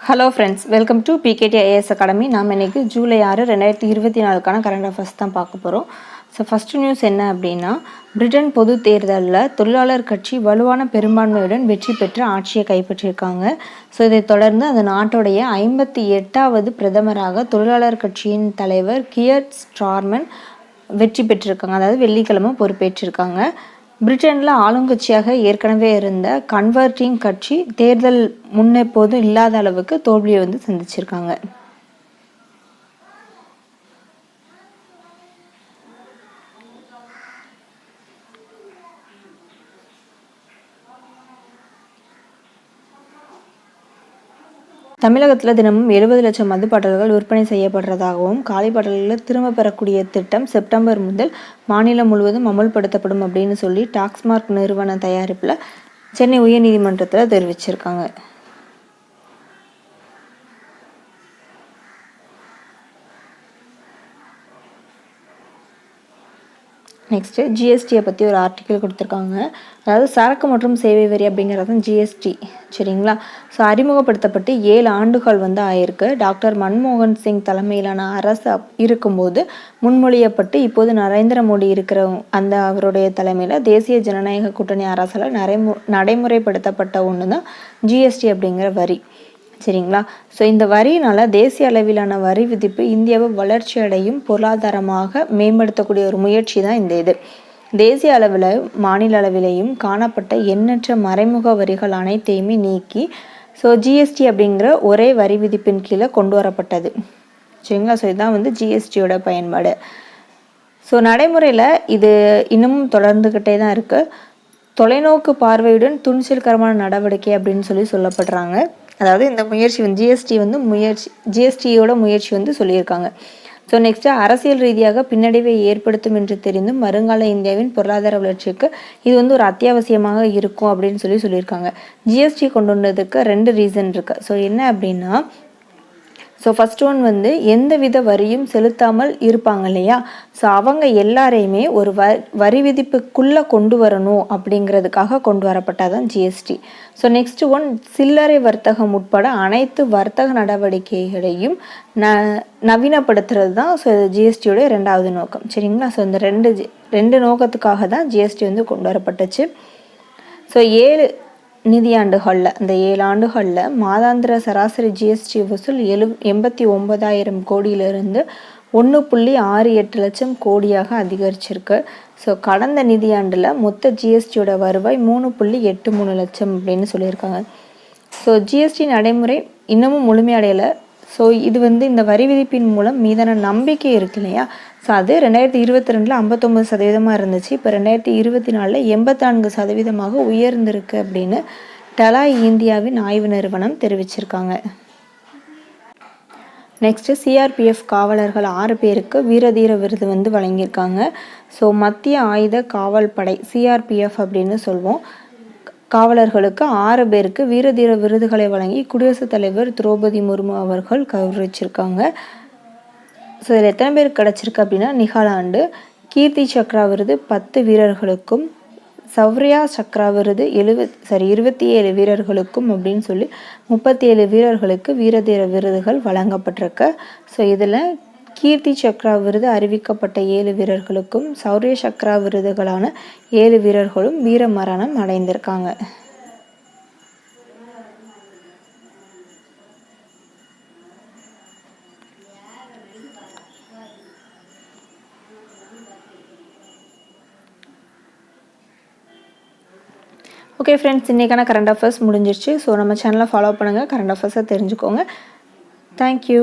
Hello friends welcome to PKD IAS academy நாம் இன்றைக்கி ஜூலை ஆறு ரெண்டாயிரத்தி இருபத்தி நாலுக்கான கரண்ட் அஃபேர்ஸ் தான் பார்க்க போகிறோம் ஸோ ஃபஸ்ட்டு நியூஸ் என்ன அப்படின்னா பிரிட்டன் பொது தேர்தலில் தொழிலாளர் கட்சி வலுவான பெரும்பான்மையுடன் வெற்றி பெற்று ஆட்சியை கைப்பற்றியிருக்காங்க. ஸோ இதைத் தொடர்ந்து அந்த நாட்டுடைய ஐம்பத்தி எட்டாவது பிரதமராக தொழிலாளர் கட்சியின் தலைவர் கியர் ஸ்டார்மன் வெற்றி பெற்றிருக்காங்க. அதாவது வெள்ளிக்கிழமை பொறுப்பேற்றிருக்காங்க. பிரிட்டனில் ஆளுங்கட்சியாக ஏற்கனவே இருந்த கன்வெர்ட்டிங் கட்சி தேர்தல் முன்னெப்போதும் இல்லாத அளவுக்கு தோல்வியை வந்து சந்திச்சிருக்காங்க. தமிழகத்தில் தினமும் எழுபது லட்சம் மதுப்பாட்டல்கள் விற்பனை செய்யப்படுறதாகவும் காலி பாட்டல்களை திரும்ப பெறக்கூடிய திட்டம் செப்டம்பர் முதல் மாநிலம் முழுவதும் அமல்படுத்தப்படும் அப்படின்னு சொல்லி டாக்ஸ்மார்க் நிறுவன தயாரிப்பில் சென்னை உயர்நீதிமன்றத்தில் தெரிவிச்சிருக்காங்க. நெக்ஸ்ட்டு ஜிஎஸ்டியை பற்றி ஒரு ஆர்டிக்கிள் கொடுத்துருக்காங்க. அதாவது சரக்கு மற்றும் சேவை வரி அப்படிங்கிறது தான் ஜிஎஸ்டி சரிங்களா? ஸோ அறிமுகப்படுத்தப்பட்டு ஏழு ஆண்டுகள் வந்து ஆயிருக்கு. டாக்டர் மன்மோகன் சிங் தலைமையிலான அரசு இருக்கும்போது முன்மொழியப்பட்டு இப்போது நரேந்திர மோடி இருக்கிற அந்த அவருடைய தலைமையில் தேசிய ஜனநாயக கூட்டணி அரசால் நடைமு நடைமுறைப்படுத்தப்பட்ட ஒன்று தான் ஜிஎஸ்டி அப்படிங்கிற வரி. சரிங்களா? ஸோ இந்த வரியினால் தேசிய அளவிலான வரி விதிப்பு இந்தியாவை வளர்ச்சி அடையும் பொருளாதாரமாக மேம்படுத்தக்கூடிய ஒரு முயற்சி தான் இந்த இது. தேசிய அளவில் மாநில அளவிலையும் காணப்பட்ட எண்ணற்ற மறைமுக வரிகள் அனைத்தையுமே நீக்கி ஸோ ஜிஎஸ்டி அப்படிங்கிற ஒரே வரி விதிப்பின் கீழே கொண்டு வரப்பட்டது. சரிங்களா? ஸோ இதுதான் வந்து ஜிஎஸ்டியோட பயன்பாடு. ஸோ நடைமுறையில் இது இன்னமும் தொடர்ந்துக்கிட்டே தான் இருக்குது தொலைநோக்கு பார்வையுடன் துணிச்சல்கரமான நடவடிக்கை அப்படின்னு சொல்லி சொல்லப்படுறாங்க. அதாவது இந்த முயற்சி வந்து ஜிஎஸ்டி வந்து முயற்சி ஜிஎஸ்டியோட முயற்சி வந்து சொல்லியிருக்காங்க. ஸோ நெக்ஸ்ட்டு அரசியல் ரீதியாக பின்னடைவை ஏற்படுத்தும் என்று தெரிந்தும் வருங்கால இந்தியாவின் பொருளாதார வளர்ச்சிக்கு இது வந்து ஒரு அத்தியாவசியமாக இருக்கும் அப்படின்னு சொல்லி சொல்லியிருக்காங்க. ஜிஎஸ்டி கொண்டு வந்ததுக்கு ரெண்டு ரீசன் இருக்குது ஸோ என்ன அப்படின்னா ஸோ ஃபஸ்ட் ஒன் வந்து எந்த வித வரியும் செலுத்தாமல் இருப்பாங்க இல்லையா? ஸோ அவங்க எல்லாரையுமே ஒரு வ வரி விதிப்புக்குள்ளே கொண்டு வரணும் அப்படிங்கிறதுக்காக கொண்டு வரப்பட்டால் தான் ஜிஎஸ்டி ஸோ நெக்ஸ்ட் ஒன் சில்லறை வர்த்தகம் உட்பட அனைத்து வர்த்தக நடவடிக்கைகளையும் ந நவீனப்படுத்துறது தான் ஸோ ஜிஎஸ்டியோடைய ரெண்டாவது நோக்கம். சரிங்களா? ஸோ இந்த ரெண்டு ரெண்டு நோக்கத்துக்காக தான் ஜிஎஸ்டி வந்து கொண்டு வரப்பட்டுச்சு. ஸோ ஏழு நிதியாண்டுகளில் இந்த ஏழு ஆண்டுகளில் மாதாந்திர சராசரி ஜிஎஸ்டி வசூல் எழு எண்பத்தி ஒன்பதாயிரம் கோடியிலிருந்து ஒன்று புள்ளி ஆறு எட்டு லட்சம் கோடியாக அதிகரிச்சிருக்கு. ஸோ கடந்த நிதியாண்டில் மொத்த ஜிஎஸ்டியோட வருவாய் மூணு புள்ளி எட்டு மூணு லட்சம் அப்படின்னு சொல்லியிருக்காங்க. ஸோ ஜிஎஸ்டி நடைமுறை இன்னமும் முழுமையடையலை. ஸோ இது வந்து இந்த வரி விதிப்பின் மூலம் மீதான நம்பிக்கை இருக்கு இல்லையா? ஸோ அது ரெண்டாயிரத்தி இருபத்தி ரெண்டில் ஐம்பத்தொம்பது சதவீதமாக இருந்துச்சு. இப்போ ரெண்டாயிரத்தி இருபத்தி நாலில் எண்பத்தான்கு சதவீதமாக உயர்ந்திருக்கு அப்படின்னு டலாய் இந்தியாவின் ஆய்வு நிறுவனம் தெரிவிச்சிருக்காங்க. நெக்ஸ்ட்டு சிஆர்பிஎஃப் காவலர்கள் ஆறு பேருக்கு வீரதீர விருது வந்து வழங்கியிருக்காங்க. ஸோ மத்திய ஆயுத காவல் படை சிஆர்பிஎஃப் அப்படின்னு சொல்வோம். காவலர்களுக்கு ஆறு பேருக்கு வீரதீர விருதுகளை வழங்கி குடியரசுத் தலைவர் திரௌபதி முர்மு அவர்கள் கௌரவிச்சிருக்காங்க. ஸோ இதில் எத்தனை பேர் கிடச்சிருக்கு அப்படின்னா நிகாலாண்டு கீர்த்தி சக்ரா விருது பத்து வீரர்களுக்கும் சௌரியா சக்ரா விருது எழுவ சாரி இருபத்தி ஏழு வீரர்களுக்கும் அப்படின்னு சொல்லி முப்பத்தி ஏழு வீரர்களுக்கு வீரதீர விருதுகள் வழங்கப்பட்டிருக்கு. ஸோ இதில் கீர்த்தி சக்ரா விருது அறிவிக்கப்பட்ட ஏழு வீரர்களுக்கும் சௌரிய சக்ரா விருதுகளான ஏழு வீரர்களும் வீர மரணம் அடைந்திருக்காங்க. ஓகே ஃப்ரெண்ட்ஸ் இன்றைக்கான கரண்ட் அஃபேர்ஸ் முடிஞ்சிருச்சு. ஸோ நம்ம சேனலை ஃபாலோ பண்ணுங்கள் கரண்ட் அஃபேர்ஸை தெரிஞ்சுக்கோங்க. தேங்க்யூ